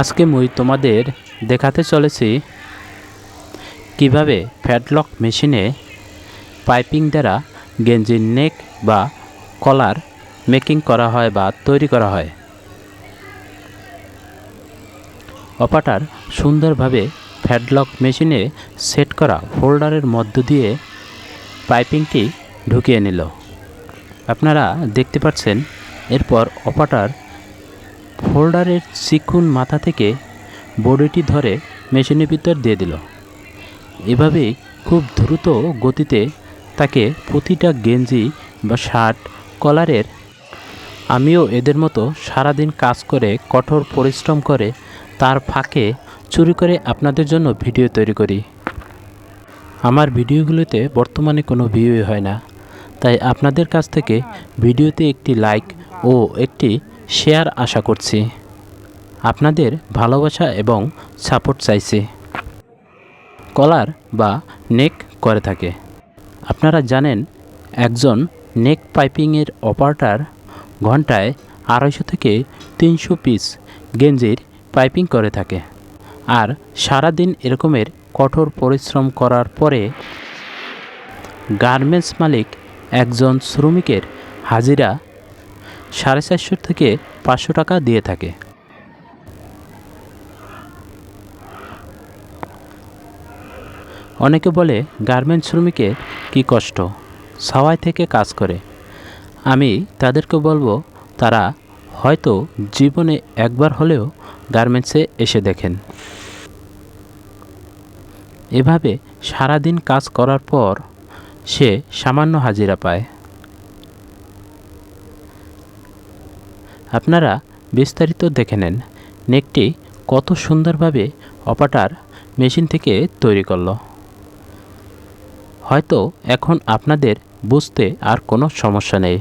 আজকে মুই তোমাদের দেখাতে চলেছি কীভাবে ফ্যাটলক মেশিনে পাইপিং দ্বারা গেঞ্জির নেক বা কলার মেকিং করা হয় বা তৈরি করা হয়। অপাটার সুন্দরভাবে ফ্যাটলক মেশিনে সেট করা ফোল্ডারের মধ্য দিয়ে পাইপিংটি ঢুকিয়ে নিল। আপনারা দেখতে পাচ্ছেন, এরপর অপাটার ফোল্ডারের চিকুন মাথা থেকে বডিটি ধরে মেশিনের ভিতর দিয়ে দিল। এভাবেই খুব দ্রুত গতিতে তাকে প্রতিটা গেঞ্জি বা শার্ট, কলারের আমিও এদের মতো সারাদিন কাজ করে, কঠোর পরিশ্রম করে, তার ফাঁকে চুরি করে আপনাদের জন্য ভিডিও তৈরি করি। আমার ভিডিওগুলোতে বর্তমানে কোনো ভিউই হয় না, তাই আপনাদের কাছ থেকে ভিডিওতে একটি লাইক ও একটি শেয়ার আশা করছি। আপনাদের ভালোবাসা এবং সাপোর্ট চাইছি। কলার বা নেক করে থাকে। আপনারা জানেন, একজন নেক পাইপিংয়ের অপারেটার ঘন্টায় আড়াইশো থেকে তিনশো পিস গেঞ্জির পাইপিং করে থাকে। আর সারাদিন এরকমের কঠোর পরিশ্রম করার পরে গার্মেন্টস মালিক একজন শ্রমিকের হাজিরা সাড়ে চারশো থেকে পাঁচশো টাকা দিয়ে থাকে। অনেকে বলে, গার্মেন্ট শ্রমিকের কি কষ্ট? সাওয়াই থেকে কাজ করে। আমি তাদেরকে বলব, তারা হয়তো জীবনে একবার হলেও গার্মেন্টসে এসে দেখেন। এভাবে সারাদিন কাজ করার পর সে সামান্য হাজিরা পায়। আপনারা বিস্তারিত দেখে নেন। নেকটি কত সুন্দরভাবে অপাটার মেশিন থেকে তৈরি করল। হয়তো এখন আপনাদের বুঝতে আর কোনো সমস্যা নেই।